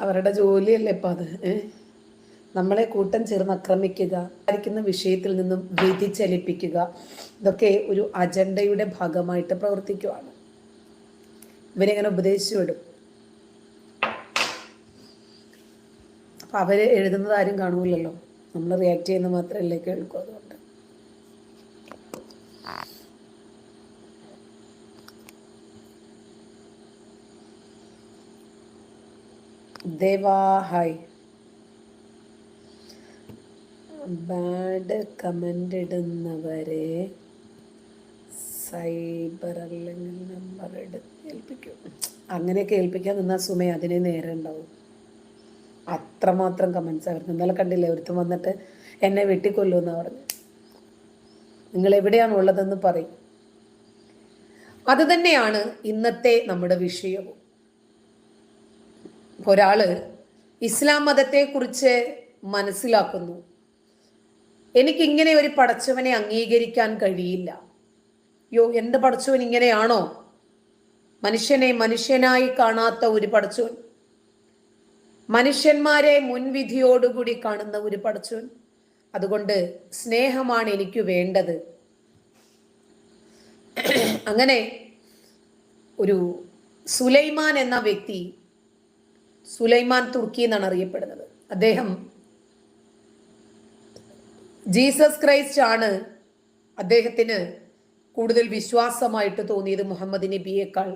അവരുടെ ജോലിയല്ലേ ഇപ്പം അത്? നമ്മളെ കൂട്ടം ചേർന്ന് ആക്രമിക്കുക ആയിരിക്കുന്ന വിഷയത്തിൽ നിന്നും വ്യതിചലിപ്പിക്കുക ഇതൊക്കെ ഒരു അജണ്ടയുടെ ഭാഗമായിട്ട് പ്രവർത്തിക്കുവാണ്. ഇവരെങ്ങനെ ഉപദേശിച്ചു വിടും. അപ്പം അവർ എഴുതുന്നത് ആരും കാണൂലല്ലോ. നമ്മൾ റിയാക്ട് ചെയ്യുന്ന മാത്രമല്ലേ കേൾക്കൂ അതുകൊണ്ട്. ദേവാ ഹായ്. ബാഡ് കമന്റ് ഇടുന്നവരെ സൈബർ അല്ലെങ്കിൽ നമ്പർ എടുത്ത് ഏൽപ്പിക്കും. അങ്ങനെയൊക്കെ ഏൽപ്പിക്കാൻ നിന്നാൽ സുമയ അതിനെ നേരെ ഉണ്ടാവും. അത്രമാത്രം കമൻസ് ആയിരുന്നു ഇന്നലെ കണ്ടില്ലേ ഒരുത്തും വന്നിട്ട് എന്നെ വെട്ടിക്കൊല്ലുമെന്ന് പറഞ്ഞു. നിങ്ങൾ എവിടെയാണ് ഉള്ളതെന്ന് പറയും. അത് തന്നെയാണ് ഇന്നത്തെ നമ്മുടെ വിഷയവും. ഒരാൾ ഇസ്ലാം മതത്തെക്കുറിച്ച് മനസ്സിലാക്കുന്നു. എനിക്കിങ്ങനെ ഒരു പടച്ചവനെ അംഗീകരിക്കാൻ കഴിയില്ല. യോ എന്ത് പടച്ചവൻ ഇങ്ങനെയാണോ? മനുഷ്യനെ മനുഷ്യനായി കാണാത്ത ഒരു പടച്ചവൻ മനുഷ്യന്മാരെ മുൻവിധിയോടുകൂടി കാണുന്ന ഒരു പടച്ചവൻ അതുകൊണ്ട് സ്നേഹമാണ് എനിക്ക് വേണ്ടത്. അങ്ങനെ ഒരു സുലൈമാൻ എന്ന വ്യക്തി സുലൈമാൻ തുർക്കി എന്നാണ് അറിയപ്പെടുന്നത്. അദ്ദേഹം ജീസസ് ക്രൈസ്റ്റ് ആണ് അദ്ദേഹത്തിന് കൂടുതൽ വിശ്വാസമായിട്ട് തോന്നിയത് മുഹമ്മദ് നബിയേക്കാൾ.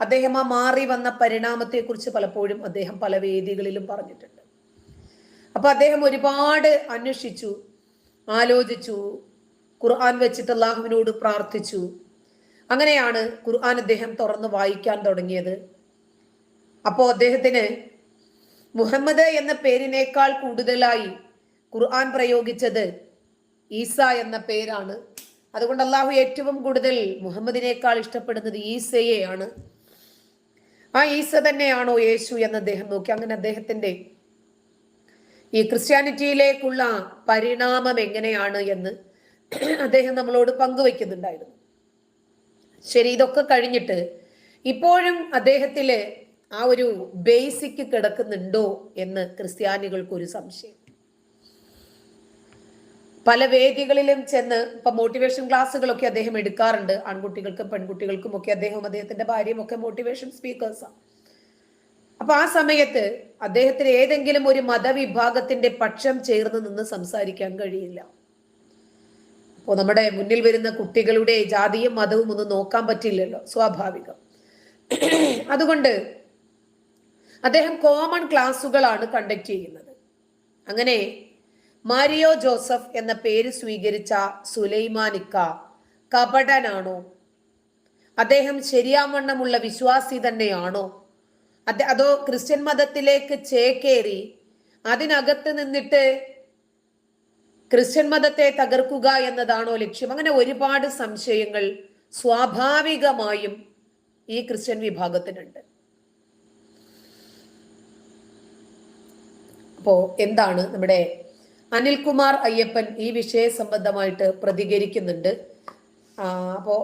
അദ്ദേഹം ആ മാറി വന്ന പരിണാമത്തെക്കുറിച്ച് പലപ്പോഴും അദ്ദേഹം പല വേദികളിലും പറഞ്ഞിട്ടുണ്ട്. അപ്പൊ അദ്ദേഹം ഒരുപാട് അന്വേഷിച്ചു ആലോചിച്ചു ഖുർആൻ വെച്ചിട്ട് അള്ളാഹുവിനോട് പ്രാർത്ഥിച്ചു. അങ്ങനെയാണ് ഖുർആൻ അദ്ദേഹം തുറന്ന് വായിക്കാൻ തുടങ്ങിയത്. അപ്പോൾ അദ്ദേഹത്തിന് മുഹമ്മദ് എന്ന പേരിനേക്കാൾ കൂടുതലായി ഖുർആൻ പ്രയോഗിച്ചത് ഈസ എന്ന പേരാണ്. അതുകൊണ്ട് അള്ളാഹു ഏറ്റവും കൂടുതൽ മുഹമ്മദിനേക്കാൾ ഇഷ്ടപ്പെടുന്നത് ഈസയെയാണ്. ആ ഈസ തന്നെയാണോ യേശു എന്ന് അദ്ദേഹം നോക്കി. അങ്ങനെ അദ്ദേഹത്തിന്റെ ഈ ക്രിസ്ത്യാനിറ്റിയിലേക്കുള്ള പരിണാമം എങ്ങനെയാണ് എന്ന് അദ്ദേഹം നമ്മളോട് പങ്കുവെക്കുന്നുണ്ടായിരുന്നു. ശരി ഇതൊക്കെ കഴിഞ്ഞിട്ട് ഇപ്പോഴും അദ്ദേഹത്തിൽ ആ ഒരു ബേസിക് കിടക്കുന്നുണ്ടോ എന്ന് ക്രിസ്ത്യാനികൾക്ക് ഒരു സംശയം. പല വേദികളിലും ചെന്ന് ഇപ്പൊ മോട്ടിവേഷൻ ക്ലാസ്സുകളൊക്കെ അദ്ദേഹം എടുക്കാറുണ്ട്. ആൺകുട്ടികൾക്കും പെൺകുട്ടികൾക്കും ഒക്കെ അദ്ദേഹം അദ്ദേഹത്തിന്റെ ഭാര്യയും ഒക്കെ മോട്ടിവേഷൻ സ്പീക്കേഴ്സാണ് അപ്പൊ ആ സമയത്ത് അദ്ദേഹത്തിന് ഏതെങ്കിലും ഒരു മതവിഭാഗത്തിന്റെ പക്ഷം ചേർന്ന് നിന്ന് സംസാരിക്കാൻ കഴിയില്ല. അപ്പോൾ നമ്മുടെ മുന്നിൽ വരുന്ന കുട്ടികളുടെ ജാതിയും മതവും ഒന്നും നോക്കാൻ പറ്റില്ലല്ലോ സ്വാഭാവികം. അതുകൊണ്ട് അദ്ദേഹം കോമൺ ക്ലാസ്സുകളാണ് കണ്ടക്ട് ചെയ്യുന്നത്. അങ്ങനെ മാരിയോ ജോസഫ് എന്ന പേര് സ്വീകരിച്ച സുലൈമാനിക്ക കപടനാണോ? അദ്ദേഹം ശരിയാവണ്ണമുള്ള വിശ്വാസി തന്നെയാണോ? അതെ അതോ ക്രിസ്ത്യൻ മതത്തിലേക്ക് ചേക്കേറി അതിനകത്ത് നിന്നിട്ട് ക്രിസ്ത്യൻ മതത്തെ തകർക്കുക എന്നതാണോ ലക്ഷ്യം? അങ്ങനെ ഒരുപാട് സംശയങ്ങൾ സ്വാഭാവികമായും ഈ ക്രിസ്ത്യൻ വിഭാഗത്തിനുണ്ട്. അപ്പോ എന്താണ് നമ്മുടെ അനിൽകുമാർ അയ്യപ്പൻ ഈ വിഷയ സംബന്ധമായിട്ട് പ്രതികരിക്കുന്നുണ്ട്? അപ്പോൾ അപ്പോ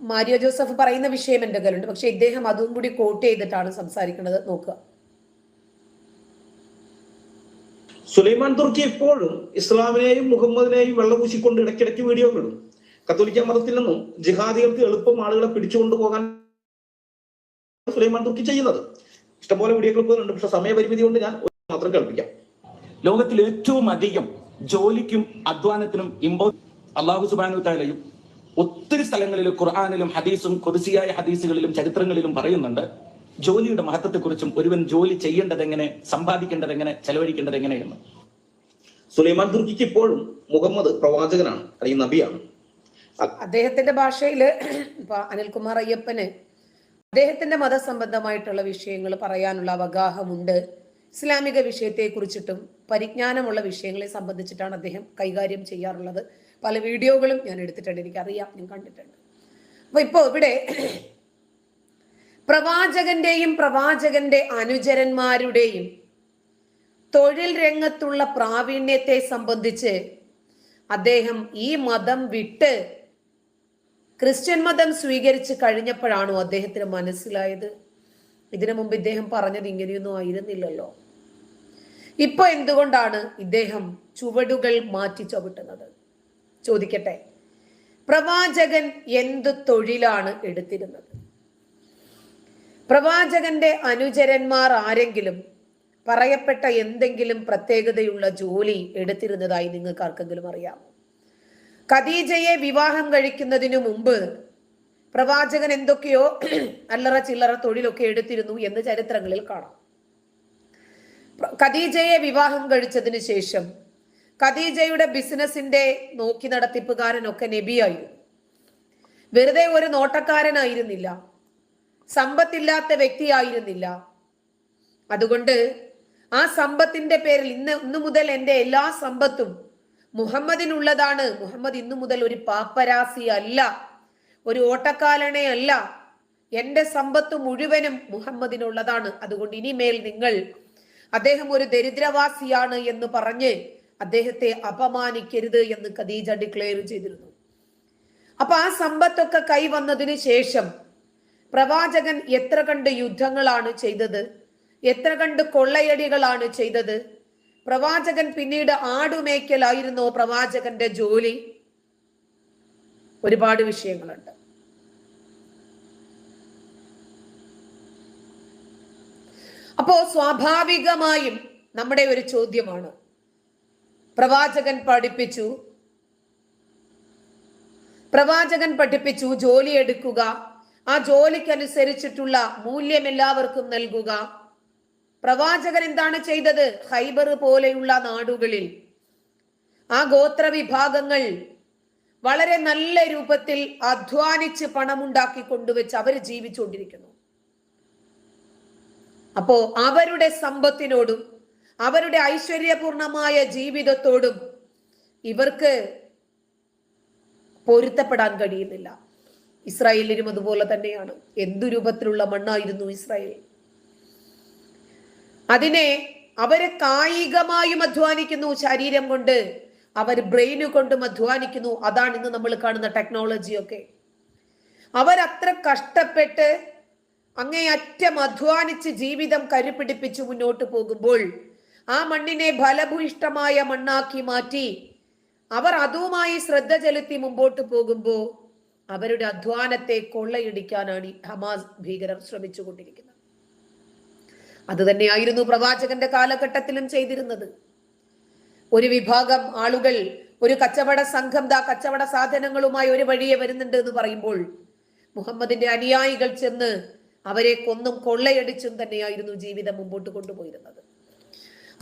മാരിയോ ജോസഫ് പറയുന്ന വിഷയം എന്റെ കയ്യിലുണ്ട് പക്ഷെ ഇദ്ദേഹം അതും കൂടി കോട്ട് ചെയ്തിട്ടാണ് സംസാരിക്കുന്നത്. നോക്കുക. സുലൈമാൻ തുർക്കി എപ്പോഴും ഇസ്ലാമിനെയും മുഹമ്മദിനെയും വെള്ളപൂശിക്കൊണ്ട് ഇടയ്ക്കിടയ്ക്ക് വീഡിയോ ഇടും. കത്തോലിക്ക മതത്തിൽ നിന്നും ജിഹാദികൾക്ക് എളുപ്പം ആളുകളെ പിടിച്ചുകൊണ്ട് പോകാൻ സുലൈമാൻ തുർക്കി ചെയ്യുന്നത്. ഇഷ്ടംപോലെ വീഡിയോ ക്ലിപ്പുകളുണ്ട്. പക്ഷെ സമയപരിമിതി കൊണ്ട് ഞാൻ മാത്രം കേൾപ്പിക്കാം. ലോകത്തിൽ ഏറ്റവും അധികം ജോലിക്കും അധ്വാനത്തിനും ഇമ്പോ അള്ളാഹു സുബാനു താലയും ഒത്തിരി സ്ഥലങ്ങളിൽ ഖുർആാനിലും ഹദീസും കൊതിസിയായ ഹദീസുകളിലും ചരിത്രങ്ങളിലും പറയുന്നുണ്ട്. ജോലിയുടെ മഹത്വത്തെക്കുറിച്ചും ഒരുവൻ ജോലി ചെയ്യേണ്ടത് എങ്ങനെ സമ്പാദിക്കേണ്ടത് എങ്ങനെ ചെലവഴിക്കേണ്ടത് എങ്ങനെയെന്ന് സുലൈമാൻ തുർക്കിക്ക് ഇപ്പോഴും മുഹമ്മദ് പ്രവാചകനാണ് അല്ലെങ്കിൽ നബിയാണ്. അദ്ദേഹത്തിന്റെ ഭാഷയിൽ ഇപ്പൊ അനിൽകുമാർ അയ്യപ്പന് അദ്ദേഹത്തിന്റെ മതസംബന്ധമായിട്ടുള്ള വിഷയങ്ങൾ പറയാനുള്ള അവഗാഹമുണ്ട്. ഇസ്ലാമിക വിഷയത്തെ കുറിച്ചിട്ടും പരിജ്ഞാനമുള്ള വിഷയങ്ങളെ സംബന്ധിച്ചിട്ടാണ് അദ്ദേഹം കൈകാര്യം ചെയ്യാറുള്ളത്. പല വീഡിയോകളും ഞാൻ എടുത്തിട്ടുണ്ട്. എനിക്കറിയാം. ഞാൻ കണ്ടിട്ടുണ്ട്. അപ്പൊ ഇപ്പോ ഇവിടെ പ്രവാചകന്റെയും പ്രവാചകന്റെ അനുചരന്മാരുടെയും തൊഴിൽ രംഗത്തുള്ള പ്രാവീണ്യത്തെ സംബന്ധിച്ച് അദ്ദേഹം ഈ മതം വിട്ട് ക്രിസ്ത്യൻ മതം സ്വീകരിച്ച് കഴിഞ്ഞപ്പോഴാണോ അദ്ദേഹത്തിന് മനസ്സിലായത്? ഇതിനു മുമ്പ് ഇദ്ദേഹം പറഞ്ഞത് ഇങ്ങനെയൊന്നും ആയിരുന്നില്ലല്ലോ. ഇപ്പൊ എന്തുകൊണ്ടാണ് ഇദ്ദേഹം ചുവടുകൾ മാറ്റി ചവിട്ടുന്നത്? ചോദിക്കട്ടെ. പ്രവാചകൻ എന്ത് തൊഴിലാണ് എടുത്തിരുന്നത്? പ്രവാചകന്റെ അനുചരന്മാർ ആരെങ്കിലും പറയപ്പെട്ട എന്തെങ്കിലും പ്രത്യേകതയുള്ള ജോലി എടുത്തിരുന്നതായി നിങ്ങൾക്ക് ആർക്കെങ്കിലും അറിയാമോ? ഖദീജയെ വിവാഹം കഴിക്കുന്നതിനു മുമ്പ് പ്രവാചകൻ എന്തൊക്കെയോ അല്ലറ ചില്ലറ തൊഴിലൊക്കെ എടുത്തിരുന്നു എന്ന് ചരിത്രങ്ങളിൽ കാണാം. ഖദീജയെ വിവാഹം കഴിച്ചതിന് ശേഷം ഖദീജയുടെ ബിസിനസിന്റെ നോക്കി നടത്തിപ്പുകാരനൊക്കെ നബിയായിരുന്നു. വെറുതെ ഒരു നോട്ടക്കാരനായിരുന്നില്ല. സമ്പത്തില്ലാത്ത വ്യക്തിയായിരുന്നില്ല. അതുകൊണ്ട് ആ സമ്പത്തിന്റെ പേരിൽ ഇന്ന് ഇന്നു മുതൽ എന്റെ എല്ലാ സമ്പത്തും മുഹമ്മദിനുള്ളതാണ്. മുഹമ്മദ് ഇന്നു മുതൽ ഒരു പാപ്പരാസി അല്ല. ഒരു ഓട്ടക്കാലനെ അല്ല. എന്റെ സമ്പത്ത് മുഴുവനും മുഹമ്മദിനുള്ളതാണ്. അതുകൊണ്ട് ഇനിമേൽ നിങ്ങൾ അദ്ദേഹം ഒരു ദരിദ്രവാസിയാണ് എന്ന് പറഞ്ഞ് അദ്ദേഹത്തെ അപമാനിക്കരുത് എന്ന് ഖദീജ ഡിക്ലെയർ ചെയ്തിരുന്നു. അപ്പൊ ആ സമ്പത്തൊക്കെ കൈവന്നതിന് ശേഷം പ്രവാചകൻ എത്ര കണ്ട് യുദ്ധങ്ങളാണ് ചെയ്തത്? എത്ര കണ്ട് കൊള്ളയടികളാണ് ചെയ്തത്? പ്രവാചകൻ പിന്നീട് ആടുമേക്കലായിരുന്നോ പ്രവാചകന്റെ ജോലി? ഒരുപാട് വിഷയങ്ങളുണ്ട്. അപ്പോ സ്വാഭാവികമായും നമ്മുടെ ഒരു ചോദ്യമാണ്. പ്രവാചകൻ പഠിപ്പിച്ചു. പ്രവാചകൻ പഠിപ്പിച്ചു ജോലി എടുക്കുക. ആ ജോലിക്കനുസരിച്ചിട്ടുള്ള മൂല്യം എല്ലാവർക്കും നൽകുക. പ്രവാചകൻ എന്താണ് ചെയ്തത്? ഹൈബർ പോലെയുള്ള നാടുകളിൽ. ആ ഗോത്ര വിഭാഗങ്ങൾ വളരെ നല്ല രൂപത്തിൽ അധ്വാനിച്ച് പണമുണ്ടാക്കി കൊണ്ടുവച്ച് അവർ ജീവിച്ചുകൊണ്ടിരിക്കുന്നു. അപ്പോ അവരുടെ സമ്പത്തിനോടും അവരുടെ ഐശ്വര്യപൂർണമായ ജീവിതത്തോടും ഇവർക്ക് പൊരുത്തപ്പെടാൻ കഴിയുന്നില്ല. ഇസ്രായേലിനും അതുപോലെ തന്നെയാണ്. എന്തു രൂപത്തിലുള്ള മണ്ണായിരുന്നു ഇസ്രായേൽ? അതിനെ അവർ കായികമായും അധ്വാനിക്കുന്നു ശരീരം കൊണ്ട് അവർ ബ്രെയിന് കൊണ്ടും അധ്വാനിക്കുന്നു. അതാണ് ഇന്ന് നമ്മൾ കാണുന്ന ടെക്നോളജിയൊക്കെ അവരത്ര കഷ്ടപ്പെട്ട് അങ്ങേയറ്റം അധ്വാനിച്ച് ജീവിതം കരുപിടിപ്പിച്ച് മുന്നോട്ട് പോകുമ്പോൾ ആ മണ്ണിനെ ഫലഭൂയിഷ്ടമായ മണ്ണാക്കി മാറ്റി അവർ അതുമായി ശ്രദ്ധ ചെലുത്തി മുമ്പോട്ട് പോകുമ്പോൾ അവരുടെ അധ്വാനത്തെ കൊള്ളയിടിക്കാനാണ് ഹമാസ് ഭീകരർ ശ്രമിച്ചുകൊണ്ടിരിക്കുന്നത്. അത് തന്നെയായിരുന്നു പ്രവാചകന്റെ കാലഘട്ടത്തിലും ചെയ്തിരുന്നത്. ഒരു വിഭാഗം ആളുകൾ ഒരു കച്ചവട സംഘം ദാ കച്ചവട സാധനങ്ങളുമായി ഒരു വഴിയെ വരുന്നുണ്ട് എന്ന് പറയുമ്പോൾ മുഹമ്മദിന്റെ അനുയായികൾ ചെന്ന് അവരെ കൊന്നും കൊള്ളയടിച്ചും തന്നെയായിരുന്നു ജീവിതം മുമ്പോട്ട് കൊണ്ടുപോയിരുന്നത്.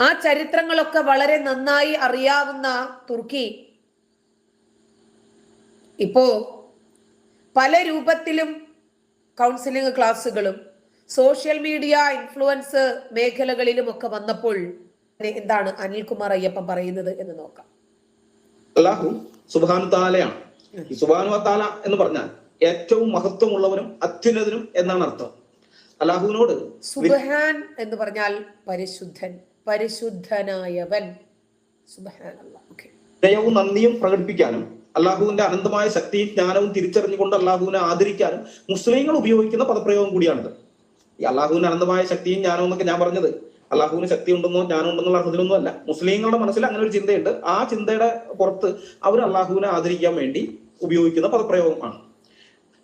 ആ ചരിത്രങ്ങളൊക്കെ വളരെ നന്നായി അറിയാവുന്ന തുർക്കി ഇപ്പോ പല രൂപത്തിലും കൗൺസിലിംഗ് ക്ലാസ്സുകളും സോഷ്യൽ മീഡിയ ഇൻഫ്ലുവൻസ് മേഖലകളിലും ഒക്കെ വന്നപ്പോൾ എന്താണ് അനിൽകുമാർ അയ്യപ്പൻ പറയുന്നത് എന്ന് നോക്കാം. അല്ലാഹു സുബാനു താലയാണ് സുബാനു താല എന്ന് പറഞ്ഞാൽ ഏറ്റവും മഹത്വമുള്ളവനും അത്യുന്നതനും എന്നാണ് അർത്ഥം. അല്ലാഹുവിനോട് സുബഹാൻ എന്ന് പറഞ്ഞാൽ പരിശുദ്ധൻ പരിശുദ്ധനായവൻ. ദയവും നന്ദിയും പ്രകടിപ്പിക്കാനും അള്ളാഹുവിന്റെ അനന്തമായ ശക്തിയും ജ്ഞാനവും തിരിച്ചറിഞ്ഞുകൊണ്ട് അള്ളാഹുവിനെ ആദരിക്കാനും മുസ്ലിങ്ങൾ ഉപയോഗിക്കുന്ന പദപ്രയോഗം കൂടിയാണിത്. ഈ അള്ളാഹുവിന്റെ അനന്തമായ ശക്തിയും ജ്ഞാനവും എന്നൊക്കെ ഞാൻ പറഞ്ഞത് അള്ളാഹുവിന് ശക്തി ഉണ്ടെന്നോ ജ്ഞാനം ഉണ്ടെന്നുള്ള അർത്ഥത്തിലൊന്നും അല്ല. മുസ്ലിങ്ങളുടെ മനസ്സിൽ അങ്ങനെ ഒരു ചിന്തയുണ്ട്. ആ ചിന്തയുടെ പുറത്ത് അവർ അള്ളാഹുവിനെ ആദരിക്കാൻ വേണ്ടി ഉപയോഗിക്കുന്ന പദപ്രയോഗമാണ്.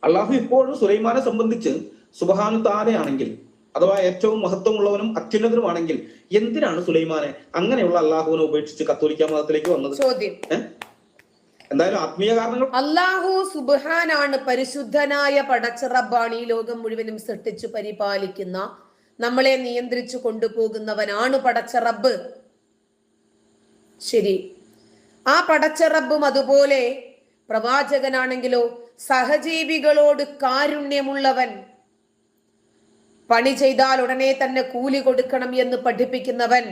അള്ളാഹു ഇപ്പോഴും സുലൈമാനെ സംബന്ധിച്ച് സുബഹാനു താരയാണെങ്കിൽ അഥവാ ഏറ്റവും മഹത്വമുള്ളവനും അത്യുന്നതനുമാണെങ്കിൽ എന്തിനാണ് സുലൈമാനെ അങ്ങനെയുള്ള അള്ളാഹുവിനെ ഉപേക്ഷിച്ച് കത്തോലിക്ക മതത്തിലേക്ക് വന്നത്? എന്തായാലും ആത്മീയ കാരണങ്ങൾ അള്ളാഹു സുബഹാനാണ് പരിശുദ്ധനായ പടച്ചിറബാണ് ഈ ലോകം മുഴുവനും സൃഷ്ടിച്ചു പരിപാലിക്കുന്ന. നമ്മളെ നിയന്ത്രിച്ചു കൊണ്ടുപോകുന്നവനാണ് പടച്ചിറബ് ശരി. ആ പടച്ചറബും അതുപോലെ പ്രവാചകനാണെങ്കിലോ സഹജീവികളോട് കാരുണ്യമുള്ളവൻ. പണി ചെയ്താൽ ഉടനെ തന്നെ കൂലി കൊടുക്കണം എന്ന് പഠിപ്പിക്കുന്നവൻ.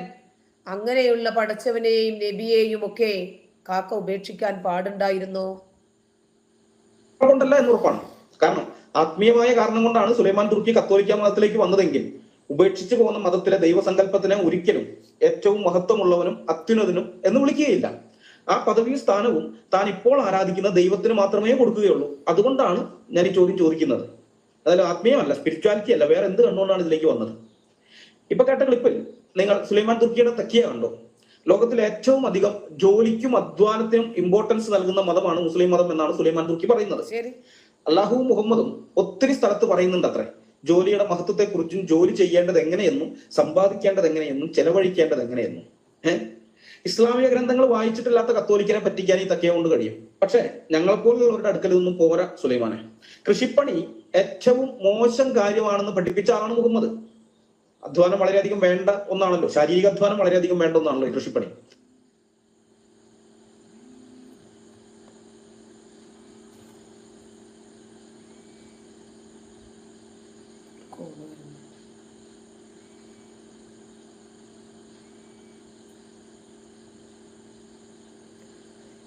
അങ്ങനെയുള്ള പടച്ചവനെയും നബിയെയും ഒക്കെ കാക്ക ഉപേക്ഷിക്കാൻ പാടുണ്ടായിരുന്നോ. കൊണ്ടല്ല ഉറപ്പാണ്. കാരണം ആത്മീയമായ കാരണം കൊണ്ടാണ് സുലൈമാൻ തുർക്കി കത്തോലിക്ക മതത്തിലേക്ക് വന്നതെങ്കിൽ ഉപേക്ഷിച്ചു പോകുന്ന മതത്തിലെ ദൈവസങ്കല്പത്തിനെ ഒരിക്കലും ഏറ്റവും മഹത്വമുള്ളവനും അത്യുന്നതനും എന്ന് വിളിക്കുകയില്ല. ആ പദവിയും സ്ഥാനവും താൻ ഇപ്പോൾ ആരാധിക്കുന്ന ദൈവത്തിന് മാത്രമേ കൊടുക്കുകയുള്ളൂ. അതുകൊണ്ടാണ് ഞാൻ ഈ ചോദ്യം ചോദിക്കുന്നത്. അതായത് ആത്മീയമല്ല സ്പിരിച്വാലിറ്റി അല്ല വേറെ എന്ത് കണ്ടുകൊണ്ടാണ് ഇതിലേക്ക് വന്നത്? ഇപ്പൊ കേട്ട ക്ലിപ്പിൽ നിങ്ങൾ സുലൈമാൻ തുർക്കിയുടെ തക്കിയ കണ്ടോ? ലോകത്തിൽ ഏറ്റവും അധികം ജോലിക്കും അധ്വാനത്തിനും ഇമ്പോർട്ടൻസ് നൽകുന്ന മതമാണ് മുസ്ലിം മതം എന്നാണ് സുലൈമാൻ തുർക്കി പറയുന്നത്. ശരി. അള്ളാഹുവും മുഹമ്മദും ഒത്തിരി സ്ഥലത്ത് പറയുന്നുണ്ട് അത്രേ ജോലിയുടെ മഹത്വത്തെക്കുറിച്ചും ജോലി ചെയ്യേണ്ടത് എങ്ങനെയെന്നും സമ്പാദിക്കേണ്ടത് എങ്ങനെയെന്നും ചെലവഴിക്കേണ്ടത് എങ്ങനെയെന്നും ഏഹ്? ഇസ്ലാമിക ഗ്രന്ഥങ്ങൾ വായിച്ചിട്ടില്ലാത്ത കത്തോലിക്കനെ പറ്റിക്കാൻ ഈ തക്കിയ കൊണ്ട് കഴിയും. പക്ഷേ അടുക്കൽ നിന്നും പോര സുലൈമാനെ. കൃഷിപ്പണി ഏറ്റവും മോശം കാര്യമാണെന്ന് പഠിപ്പിച്ച ആളാണ് മുഹമ്മദ്. അധ്വാനം വളരെയധികം വേണ്ട ഒന്നാണല്ലോ. ശാരീരിക അധ്വാനം വളരെയധികം വേണ്ട ഒന്നാണല്ലോ ഈ കൃഷിപ്പണി.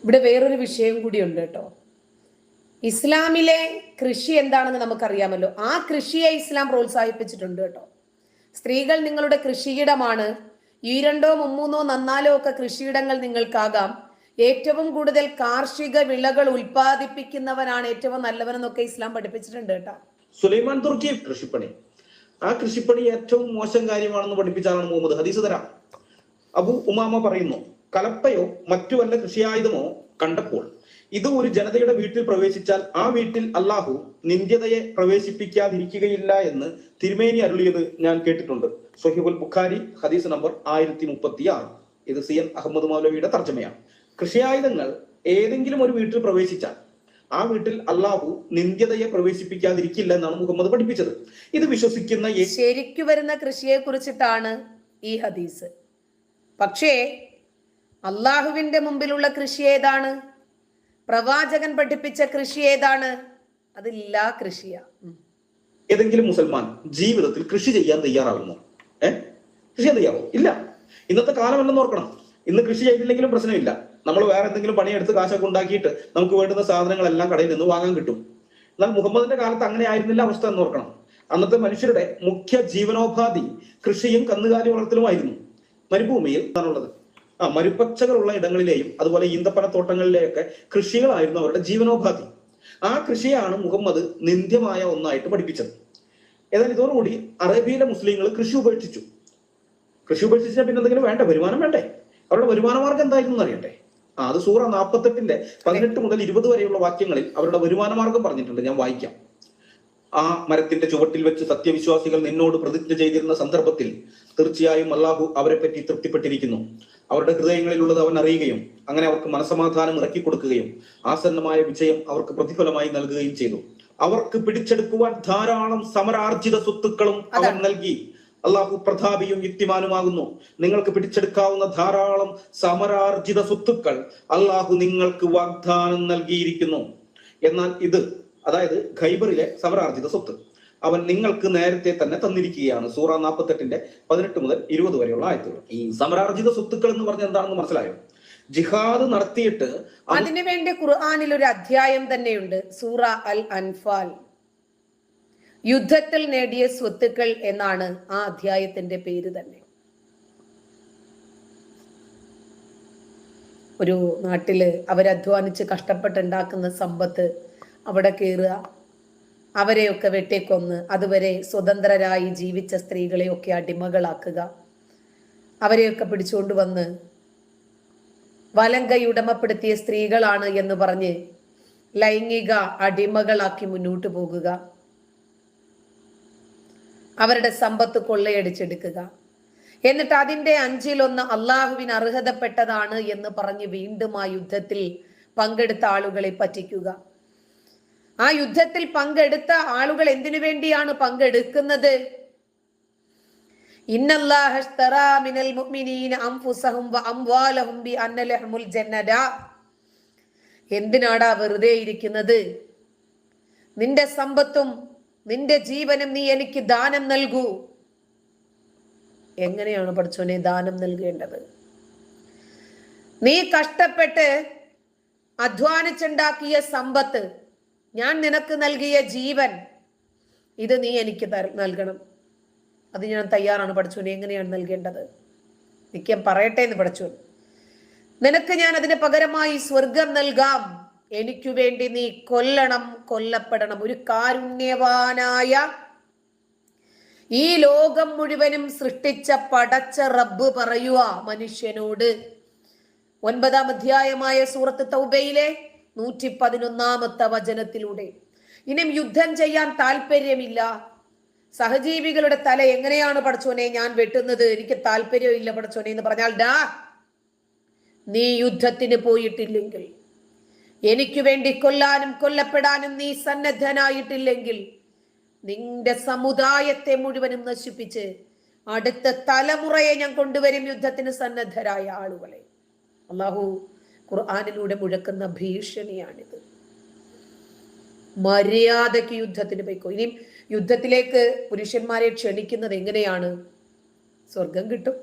ഇവിടെ വേറൊരു വിഷയം കൂടിയുണ്ട് കേട്ടോ. ഇസ്ലാമിലെ കൃഷി എന്താണെന്ന് നമുക്കറിയാമല്ലോ. ആ കൃഷിയെ ഇസ്ലാം പ്രോത്സാഹിപ്പിച്ചിട്ടുണ്ട് കേട്ടോ. സ്ത്രീകൾ നിങ്ങളുടെ കൃഷിയിടമാണ്. ഈ രണ്ടോ മുമ്മൂന്നോ നന്നാലോ ഒക്കെ കൃഷിയിടങ്ങൾ നിങ്ങൾക്കാകാം. ഏറ്റവും കൂടുതൽ കാർഷിക വിളകൾ ഉൽപ്പാദിപ്പിക്കുന്നവനാണ് ഏറ്റവും നല്ലവനെന്നൊക്കെ ഇസ്ലാം പഠിപ്പിച്ചിട്ടുണ്ട് കേട്ടോ. സുലൈമാൻ തുർക്കി കൃഷിപ്പണി. ആ കൃഷിപ്പണി ഏറ്റവും മോശം കാര്യമാണെന്ന് പഠിപ്പിച്ചാണ് മുഹമ്മദ്. ഹദീസ് തരാം. അബു ഉമാമ പറയുന്നു കലപ്പയോ മറ്റു വല്ല കൃഷിയായുധമോ കണ്ടപ്പോൾ ഇത് ഒരു ജനതയുടെ വീട്ടിൽ പ്രവേശിച്ചാൽ ആ വീട്ടിൽ അള്ളാഹു നിന്ദ്യതയെ പ്രവേശിപ്പിക്കാതിരിക്കുകയില്ല എന്ന് തിരുമേനി അരുളിയത് ഞാൻ കേട്ടിട്ടുണ്ട്. സൊഹിബുൽ ബുഖാരി ഹദീസ് നമ്പർ ആയിരത്തി മുപ്പത്തി ആറ് ഇത് സി എൻ അഹമ്മദ് മൗലവിയുടെ തർജമയാണ്. കൃഷിയായുധങ്ങൾ ഏതെങ്കിലും ഒരു വീട്ടിൽ പ്രവേശിച്ചാൽ ആ വീട്ടിൽ അള്ളാഹു നിന്ദ്യതയെ പ്രവേശിപ്പിക്കാതിരിക്കില്ല എന്നാണ് മുഹമ്മദ് പഠിപ്പിച്ചത്. ഇത് വിശ്വസിക്കുന്ന ശരിക്കു വരുന്ന കൃഷിയെ കുറിച്ചിട്ടാണ് ഈ ഹദീസ്. പക്ഷേ അള്ളാഹുവിന്റെ മുമ്പിലുള്ള കൃഷി ഏതാണ്? പ്രവാചകൻ പഠിപ്പിച്ച കൃഷി ഏതാണ്? അതില്ലാ കൃഷിയാ. ഏതെങ്കിലും മുസൽമാൻ ജീവിതത്തിൽ കൃഷി ചെയ്യാൻ തയ്യാറാകുമോ? ഏ? കൃഷി ചെയ്യാൻ തയ്യാറോ ഇല്ല. ഇന്നത്തെ കാലം കാലമല്ലെന്ന് ഓർക്കണം. ഇന്ന് കൃഷി ചെയ്തില്ലെങ്കിലും പ്രശ്നമില്ല. നമ്മൾ വേറെ എന്തെങ്കിലും പണിയെടുത്ത് കാശൊക്കെ ഉണ്ടാക്കിയിട്ട് നമുക്ക് വേണ്ടുന്ന സാധനങ്ങളെല്ലാം കടയിൽ നിന്ന് വാങ്ങാൻ കിട്ടും. എന്നാൽ മുഹമ്മദിന്റെ കാലത്ത് അങ്ങനെ ആയിരുന്നില്ല അവസ്ഥ എന്ന് ഓർക്കണം. അന്നത്തെ മനുഷ്യരുടെ മുഖ്യ ജീവനോപാധി കൃഷിയും കന്നുകാലി വളർത്തലുമായിരുന്നു. മരുഭൂമിയിൽ ആണുള്ളത് മരുപ്പച്ചകളുള്ള ഇടങ്ങളിലെയും അതുപോലെ ഈന്തപ്പനത്തോട്ടങ്ങളിലെയൊക്കെ കൃഷികളായിരുന്നു അവരുടെ ജീവനോപാധി. ആ കൃഷിയാണ് മുഹമ്മദ് നിന്ദ്യമായ ഒന്നായിട്ട് പഠിപ്പിച്ചത്. ഏതായാലും ഇതോടുകൂടി അറേബ്യയിലെ മുസ്ലിങ്ങൾ കൃഷി ഉപേക്ഷിച്ചു. കൃഷി ഉപേക്ഷിച്ചാൽ പിന്നെ എന്തെങ്കിലും വേണ്ട? വരുമാനം വേണ്ടേ? അവരുടെ വരുമാന മാർഗം എന്തായിരുന്നു എന്ന് അറിയട്ടെ ആ അത് സൂറ നാൽപ്പത്തെട്ടിന്റെ പതിനെട്ട് മുതൽ ഇരുപത് വരെയുള്ള വാക്യങ്ങളിൽ അവരുടെ വരുമാന മാർഗം പറഞ്ഞിട്ടുണ്ട്. ഞാൻ വായിക്കാം. ആ മരത്തിന്റെ ചുവട്ടിൽ വെച്ച് സത്യവിശ്വാസികൾ നിന്നോട് പ്രതിജ്ഞ ചെയ്തിരുന്ന സന്ദർഭത്തിൽ തീർച്ചയായും അള്ളാഹു അവരെ പറ്റി തൃപ്തിപ്പെട്ടിരിക്കുന്നു. അവരുടെ ഹൃദയങ്ങളിലുള്ളത് അവൻ അറിയുകയും അങ്ങനെ അവർക്ക് മനസമാധാനം ഇറക്കി കൊടുക്കുകയും ആസന്നമായ വിജയം അവർക്ക് പ്രതിഫലമായി നൽകുകയും ചെയ്തു. അവർക്ക് പിടിച്ചെടുക്കുവാൻ ധാരാളം സമരാർജിത സ്വത്തുക്കളും അവൻ നൽകി. അള്ളാഹു പ്രതാപിയും യുക്തിമാനുമാകുന്നു. നിങ്ങൾക്ക് പിടിച്ചെടുക്കാവുന്ന ധാരാളം സമരാർജിത സ്വത്തുക്കൾ അള്ളാഹു നിങ്ങൾക്ക് വാഗ്ദാനം നൽകിയിരിക്കുന്നു. എന്നാൽ ഇത് അതായത് ഖൈബറിലെ സമരാർജിത സ്വത്ത്. അവൻ നിങ്ങൾക്ക് നേരത്തെ തന്നെ തന്നിരിക്കുകയാണ്. സൂറ നാൽപ്പത്തെട്ടിന്റെ പതിനെട്ട് മുതൽ ഇരുപത് വരെയുള്ള ആയത്തുകൾ. ഈ സമരാർജിത സ്വത്തുക്കൾ എന്ന് പറഞ്ഞ എന്താണെന്ന് മനസ്സിലായോ? ജിഹാദ് നടത്തിയിട്ട് അതിനുവേണ്ടി അതിനു വേണ്ടി ഖുർആനിൽ ഒരു അധ്യായം തന്നെയുണ്ട്. സൂറ അൽ അൻഫാൽ. യുദ്ധത്തിൽ നേടിയ സ്വത്തുക്കൾ എന്നാണ് ആ അധ്യായത്തിന്റെ പേര് തന്നെ. ഒരു നാട്ടിൽ അവരധ്വാനിച്ച് കഷ്ടപ്പെട്ടുണ്ടാക്കുന്ന സമ്പത്ത് അവിടെ കയറുക അവരെയൊക്കെ വെട്ടിക്കൊന്ന് അതുവരെ സ്വതന്ത്രരായി ജീവിച്ച സ്ത്രീകളെയൊക്കെ അടിമകളാക്കുക. അവരെയൊക്കെ പിടിച്ചുകൊണ്ട് വന്ന് വലങ്കൈ ഉടമപ്പെടുത്തിയ സ്ത്രീകളാണ് എന്ന് പറഞ്ഞ് ലൈംഗിക അടിമകളാക്കി മുന്നോട്ട് പോകുക. അവരുടെ സമ്പത്ത് കൊള്ളയടിച്ചെടുക്കുക. എന്നിട്ട് അതിന്റെ അഞ്ചിലൊന്ന് അള്ളാഹുവിന് അർഹതപ്പെട്ടതാണ് എന്ന് പറഞ്ഞ് വീണ്ടും ആ യുദ്ധത്തിൽ പങ്കെടുത്ത ആളുകളെ പറ്റിക്കുക. ആ യുദ്ധത്തിൽ പങ്കെടുത്ത ആളുകൾ എന്തിനു വേണ്ടിയാണ് പങ്കെടുക്കുന്നത്? എന്തിനാടാ വെറുതെ ഇരിക്കുന്നത്? നിന്റെ സമ്പത്തും നിന്റെ ജീവനും നീ എനിക്ക് ദാനം നൽകൂ. എങ്ങനെയാണ് പഠിച്ചോനെ ദാനം നൽകേണ്ടത്? നീ കഷ്ടപ്പെട്ട് അധ്വാനിച്ചുണ്ടാക്കിയ സമ്പത്ത് ഞാൻ നിനക്ക് നൽകിയ ജീവൻ ഇത് നീ എനിക്ക് നൽകണം. അത് ഞാൻ തയ്യാറാണ് പഠിച്ചോനെ എങ്ങനെയാണ് നൽകേണ്ടത്? നിൽക്കാൻ പറയട്ടെ എന്ന് പഠിച്ചു നിനക്ക് ഞാൻ അതിന് പകരമായി സ്വർഗം നൽകാം. എനിക്കു വേണ്ടി നീ കൊല്ലണം കൊല്ലപ്പെടണം. ഒരു കാരുണ്യവാനായ ഈ ലോകം മുഴുവനും സൃഷ്ടിച്ച പടച്ച റബ്ബ് പറയുക മനുഷ്യനോട്. ഒൻപതാം അധ്യായമായ സൂറത്ത് തൗബയിലെ നൂറ്റി പതിനൊന്നാമത്തെ വചനത്തിലൂടെ. ഇനിയും യുദ്ധം ചെയ്യാൻ താല്പര്യമില്ല. സഹജീവികളുടെ തല എങ്ങനെയാണ് പഠിച്ചോനെ ഞാൻ വെട്ടുന്നത്? എനിക്ക് താല്പര്യമില്ല പഠിച്ചോനെ എന്ന് പറഞ്ഞാൽ ഡാ നീ യുദ്ധത്തിന് പോയിട്ടില്ലെങ്കിൽ എനിക്ക് വേണ്ടി കൊല്ലാനും കൊല്ലപ്പെടാനും നീ സന്നദ്ധനായിട്ടില്ലെങ്കിൽ നിന്റെ സമുദായത്തെ മുഴുവനും നശിപ്പിച്ച് അടുത്ത തലമുറയെ ഞാൻ കൊണ്ടുവരും യുദ്ധത്തിന് സന്നദ്ധരായ ആളുകളെ. അള്ളാഹു ഖുർആാനിലൂടെ മുഴക്കുന്ന ഭീഷണിയാണിത്. മര്യാദയ്ക്ക് യുദ്ധത്തിന് പോയിക്കോ. ഇനിയും യുദ്ധത്തിലേക്ക് പുരുഷന്മാരെ ക്ഷണിക്കുന്നത് എങ്ങനെയാണ്? സ്വർഗം കിട്ടും.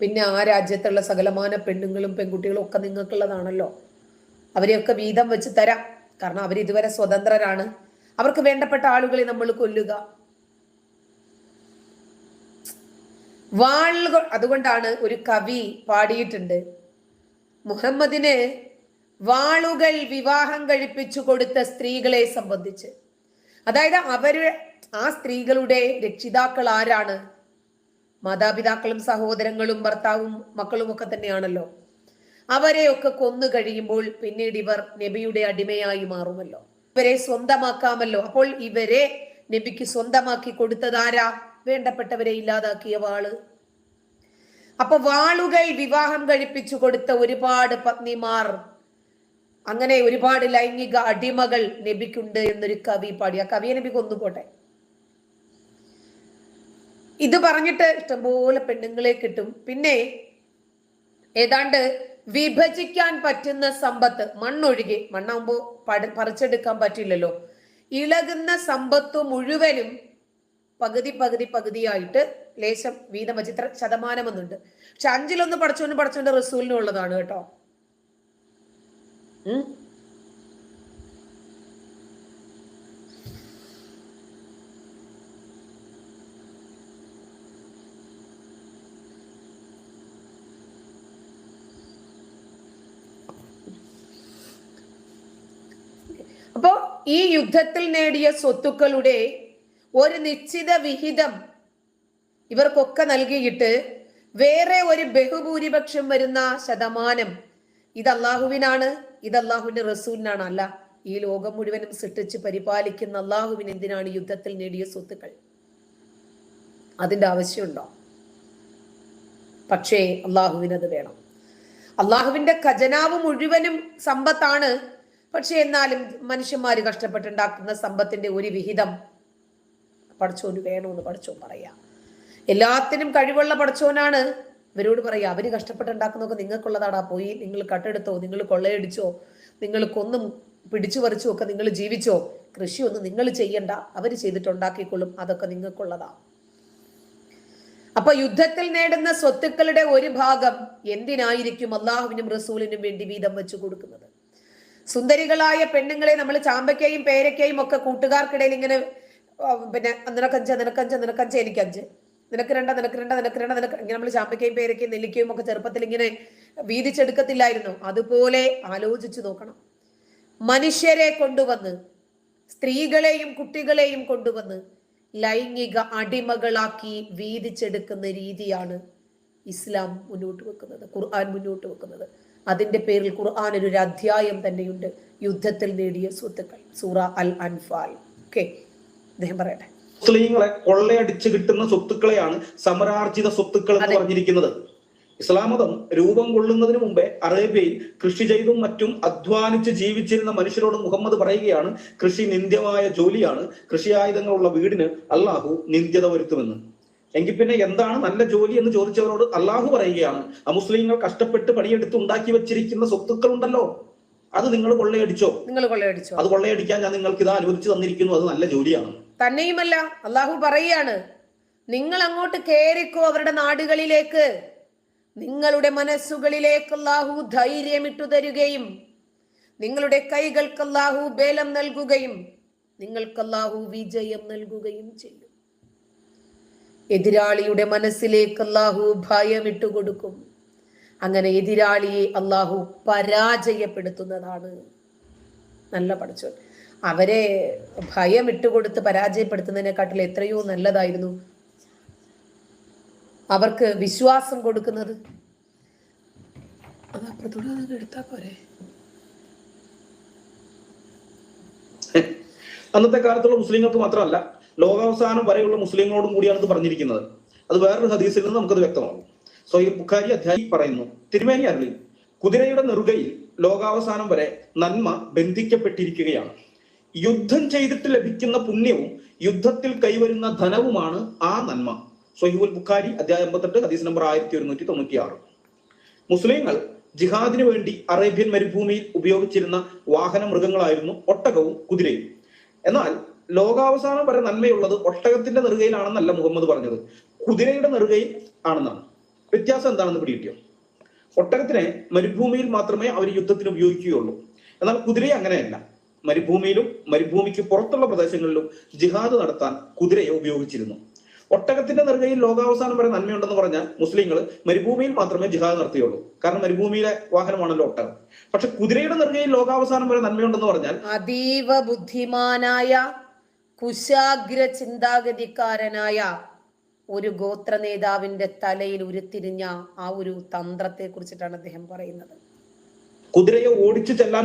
പിന്നെ ആ രാജ്യത്തുള്ള സകലമാന പെണ്ണുങ്ങളും പെൺകുട്ടികളും ഒക്കെ നിങ്ങൾക്കുള്ളതാണല്ലോ. അവരെയൊക്കെ വീതം വെച്ച് തരാം. കാരണം അവർ ഇതുവരെ സ്വതന്ത്രരാണ്. അവർക്ക് വേണ്ടപ്പെട്ട ആളുകളെ നമ്മൾ കൊല്ലുക. വാളുകൾ അതുകൊണ്ടാണ് ഒരു കവി പാടിയിട്ടുണ്ട്. മുഹമ്മദിന് വാളുകൾ വിവാഹം കഴിപ്പിച്ചു കൊടുത്ത സ്ത്രീകളെ സംബന്ധിച്ച്. അതായത് അവർ ആ സ്ത്രീകളുടെ രക്ഷിതാക്കൾ ആരാണ്? മാതാപിതാക്കളും സഹോദരങ്ങളും ഭർത്താവും മക്കളും ഒക്കെ തന്നെയാണല്ലോ. അവരെയൊക്കെ കൊന്നു കഴിയുമ്പോൾ പിന്നീട് ഇവർ നബിയുടെ അടിമയായി മാറുമല്ലോ. ഇവരെ സ്വന്തമാക്കാമല്ലോ. അപ്പോൾ ഇവരെ നബിക്ക് സ്വന്തമാക്കി കൊടുത്തതാരാ വേണ്ടപ്പെട്ടവരെ ഇല്ലാതാക്കിയ വാൾ. അപ്പൊ വാളുകൾ വിവാഹം കഴിപ്പിച്ചു കൊടുത്ത ഒരുപാട് പത്നിമാർ. അങ്ങനെ ഒരുപാട് ലൈംഗിക അടിമകൾ നബിക്കുണ്ട് എന്നൊരു കവി പാടി ആ കവിയെ നബി കൊന്നുപോട്ടെ ഇത് പറഞ്ഞിട്ട് ഇഷ്ടംപോലെ പെണ്ണുങ്ങളെ കിട്ടും. പിന്നെ ഏതാണ്ട് വിഭജിക്കാൻ പറ്റുന്ന സമ്പത്ത് മണ്ണൊഴികെ. മണ്ണാകുമ്പോ പട പറിച്ചെടുക്കാൻ പറ്റില്ലല്ലോ. ഇളകുന്ന സമ്പത്ത് മുഴുവനും പകുതി പകുതി പകുതിയായിട്ട് ലേശം വീതം വെച്ച് ഇത്ര ശതമാനം എന്നുണ്ട് പക്ഷെ അഞ്ചിലൊന്ന് പഠിച്ചോണ്ട് പഠിച്ചോണ്ട് റസൂലിനും ഉള്ളതാണ് കേട്ടോ. അപ്പോ ഈ യുദ്ധത്തിൽ നേടിയ സ്വത്തുക്കളുടെ ഒരു നിശ്ചിത വിഹിതം ഇവർക്കൊക്കെ നൽകിയിട്ട് വേറെ ഒരു ബഹുഭൂരിപക്ഷം വരുന്ന ശതമാനം ഇത് അള്ളാഹുവിനാണ് ഇത് അള്ളാഹുവിന്റെ റസൂലിനാണ് അല്ല. ഈ ലോകം മുഴുവനും സൃഷ്ടിച്ച് പരിപാലിക്കുന്ന അള്ളാഹുവിന് എന്തിനാണ് യുദ്ധത്തിൽ നേടിയ സ്വത്തുക്കൾ? അതിന്റെ ആവശ്യമുണ്ടോ? പക്ഷേ അള്ളാഹുവിന് അത് വേണം. അള്ളാഹുവിന്റെ ഖജനാവ് മുഴുവനും സമ്പത്താണ്. പക്ഷെ എന്നാലും മനുഷ്യന്മാര് കഷ്ടപ്പെട്ടുണ്ടാക്കുന്ന സമ്പത്തിന്റെ ഒരു വിഹിതം പഠിച്ചോന് വേണമെന്ന് പഠിച്ചോ പറയാ. എല്ലാത്തിനും കഴിവുള്ള പഠിച്ചവനാണ് ഇവരോട് പറയുക അവർ കഷ്ടപ്പെട്ടുണ്ടാക്കുന്നതൊക്കെ നിങ്ങൾക്കുള്ളതാടാ. പോയി നിങ്ങൾ കട്ടെടുത്തോ നിങ്ങൾ കൊള്ളയടിച്ചോ നിങ്ങൾ കൊന്നും പിടിച്ചു പറിച്ചോ ഒക്കെ നിങ്ങൾ ജീവിച്ചോ. കൃഷിയൊന്നും നിങ്ങൾ ചെയ്യണ്ട. അവർ ചെയ്തിട്ടുണ്ടാക്കിക്കൊള്ളും. അതൊക്കെ നിങ്ങൾക്കുള്ളതാ. അപ്പൊ യുദ്ധത്തിൽ നേടുന്ന സ്വത്തുക്കളുടെ ഒരു ഭാഗം എന്തിനായിരിക്കും അള്ളാഹുവിനും റസൂലിനും വേണ്ടി വീതം വെച്ചു കൊടുക്കുന്നത്? സുന്ദരികളായ പെണ്ണുങ്ങളെ നമ്മൾ ചാമ്പയ്ക്കയും പേരയ്ക്കയും ഒക്കെ കൂട്ടുകാർക്കിടയിൽ ഇങ്ങനെ പിന്നെ നിനക്കഞ്ച് നിനക്കഞ്ച് നിനക്കഞ്ച് എനിക്കഞ്ച്. നിനക്ക് രണ്ട നിനക്ക് രണ്ട നിനക്ക് രണ്ട നിനക്ക് ഇങ്ങനെ നമ്മൾ ചാമ്പയ്ക്കയും പേരയ്ക്കയും നെല്ലിക്കയും ഒക്കെ ചെറുപ്പത്തിൽ ഇങ്ങനെ വീതിച്ചെടുക്കത്തില്ലായിരുന്നു. അതുപോലെ ആലോചിച്ചു നോക്കണം. മനുഷ്യരെ കൊണ്ടുവന്ന് സ്ത്രീകളെയും കുട്ടികളെയും കൊണ്ടുവന്ന് ലൈംഗിക അടിമകളാക്കി വീതിച്ചെടുക്കുന്ന രീതിയാണ് ഇസ്ലാം മുന്നോട്ട് വെക്കുന്നത് ഖുർആൻ മുന്നോട്ട് വെക്കുന്നത്. അതിന്റെ പേരിൽ ഖുർആൻ ഒരു അധ്യായം തന്നെയുണ്ട്. യുദ്ധത്തിൽ നേടിയ സ്വത്തുക്കൾ സൂറ അൽ അൻഫാൽ. ഓക്കെ? അദ്ദേഹം പറയട്ടെ. മുസ്ലിങ്ങളെ കൊള്ളയടിച്ച് കിട്ടുന്ന സ്വത്തുക്കളെയാണ് സമരാർജിത സ്വത്തുക്കൾ എന്ന്. പറഞ്ഞിരിക്കുന്നത്. ഇസ്ലാം മതം രൂപം കൊള്ളുന്നതിന് മുമ്പേ അറേബ്യയിൽ കൃഷി ചെയ്തും മറ്റും അധ്വാനിച്ച് ജീവിച്ചിരുന്ന മനുഷ്യരോട് മുഹമ്മദ് പറയുകയാണ് കൃഷി നിന്ദ്യമായ ജോലിയാണ്. കൃഷി ആയുധങ്ങളുള്ള വീടിന് അള്ളാഹു നിന്ദ്യത വരുത്തുമെന്ന്. എങ്കിൽ പിന്നെ എന്താണ് നല്ല ജോലി എന്ന് ചോദിച്ചവരോട് അള്ളാഹു പറയുകയാണ് അമുസ്ലിങ്ങൾ കഷ്ടപ്പെട്ട് പണിയെടുത്ത് ഉണ്ടാക്കി വെച്ചിരിക്കുന്ന സ്വത്തുക്കൾ ഉണ്ടല്ലോ അത് നിങ്ങൾ കൊള്ളയടിച്ചോ? നിങ്ങൾ കൊള്ളയടിച്ചോ? അത് കൊള്ളയടിക്കാൻ ഞാൻ നിങ്ങൾക്ക് ഇത് അനുവദിച്ചു തന്നിരിക്കുന്നു. അത് നല്ല ജോലിയാണ്. തന്നെയുമല്ല അള്ളാഹു പറയാണ് നിങ്ങൾ അങ്ങോട്ട് കേറിക്കോ അവരുടെ നാടുകളിലേക്ക്. നിങ്ങളുടെ മനസ്സുകളിലേക്ക് അള്ളാഹു ധൈര്യമിട്ടു തരുകയും നിങ്ങളുടെ കൈകൾക്ക് അല്ലാഹു ബലം നൽകുകയും നിങ്ങൾക്ക് അല്ലാഹു വിജയം നൽകുകയും ചെയ്യും. എതിരാളിയുടെ മനസ്സിലേക്ക് അല്ലാഹു ഭയമിട്ടു ഇട്ടുകൊടുക്കും അങ്ങനെ എതിരാളിയെ അള്ളാഹു പരാജയപ്പെടുത്തുന്നതാണ്. നല്ല പഠിച്ചോൻ അവരെ ഭയം ഇട്ടുകൊടുത്ത് പരാജയപ്പെടുത്തുന്നതിനെക്കാട്ടിൽ എത്രയോ നല്ലതായിരുന്നു അവർക്ക് വിശ്വാസം കൊടുക്കുന്നത്. അത് എടുത്താ പോരെ. അന്നത്തെ കാലത്തുള്ള മുസ്ലിങ്ങൾക്ക് മാത്രമല്ല ലോകാവസാനം വരെയുള്ള മുസ്ലിങ്ങളോടും കൂടിയാണ് ഇത് പറഞ്ഞിരിക്കുന്നത്. അത് വേറൊരു ഹദീസിൽ നിന്ന് നമുക്കത് വ്യക്തമാകും. സൊഹീൽ ബുഖാരി അധ്യായി പറയുന്നു. തിരുമേനി അരുളി കുതിരയുടെ നെറുകയിൽ ലോകാവസാനം വരെ നന്മ ബന്ധിക്കപ്പെട്ടിരിക്കുകയാണ്. യുദ്ധം ചെയ്തിട്ട് ലഭിക്കുന്ന പുണ്യവും യുദ്ധത്തിൽ കൈവരുന്ന ധനവുമാണ് ആ നന്മ. സൊഹീബുൽ ബുഖാരി അധ്യായം എൺപത്തെട്ട് ഹദീസ് നമ്പർ ആയിരത്തി ഒരുന്നൂറ്റി തൊണ്ണൂറ്റി ആറ് മുസ്ലിങ്ങൾ ജിഹാദിനു വേണ്ടി അറേബ്യൻ മരുഭൂമിയിൽ ഉപയോഗിച്ചിരുന്ന വാഹന മൃഗങ്ങളായിരുന്നു ഒട്ടകവും കുതിരയും. എന്നാൽ ലോകാവസാനം വരെ നന്മയുള്ളത് ഒട്ടകത്തിന്റെ നെറുകയിലാണെന്നല്ല മുഹമ്മദ് പറഞ്ഞത്. കുതിരയുടെ നെറുകയിൽ ആണെന്നാണ്. വ്യത്യാസം എന്താണെന്ന് പിടികിട്ടിയോ? ഒട്ടകത്തിനെ മരുഭൂമിയിൽ മാത്രമേ അവർ യുദ്ധത്തിന് ഉപയോഗിക്കുകയുള്ളൂ. എന്നാൽ കുതിരയെ അങ്ങനെയല്ല. മരുഭൂമിയിലും മരുഭൂമിക്ക് പുറത്തുള്ള പ്രദേശങ്ങളിലും ജിഹാദ് നടത്താൻ കുതിരയെ ഉപയോഗിച്ചിരുന്നു. ഒട്ടകത്തിന്റെ നെറുകയിൽ ലോകാവസാനം വരെ നന്മയുണ്ടെന്ന് പറഞ്ഞാൽ മുസ്ലിങ്ങൾ മരുഭൂമിയിൽ മാത്രമേ ജിഹാദ് നടത്തിയുള്ളൂ കാരണം മരുഭൂമിയിലെ വാഹനമാണല്ലോ ഒട്ടകം. പക്ഷെ കുതിരയുടെ നെറുകയിൽ ലോകാവസാനം വരെ നന്മയുണ്ടെന്ന് പറഞ്ഞാൽ അതീവ ബുദ്ധിമാനായ കുശാഗ്ര ചിന്താഗതിക്കാരനായ ഒരു ഗോത്ര നേതാവിന്റെ തലയിൽ ഉരുത്തിരിഞ്ഞ ആ ഒരു തന്ത്രത്തെ കുറിച്ചിട്ടാണ് അദ്ദേഹം പറയുന്നത്. കുതിരയെ ഓടിച്ചു ചെല്ലാൻ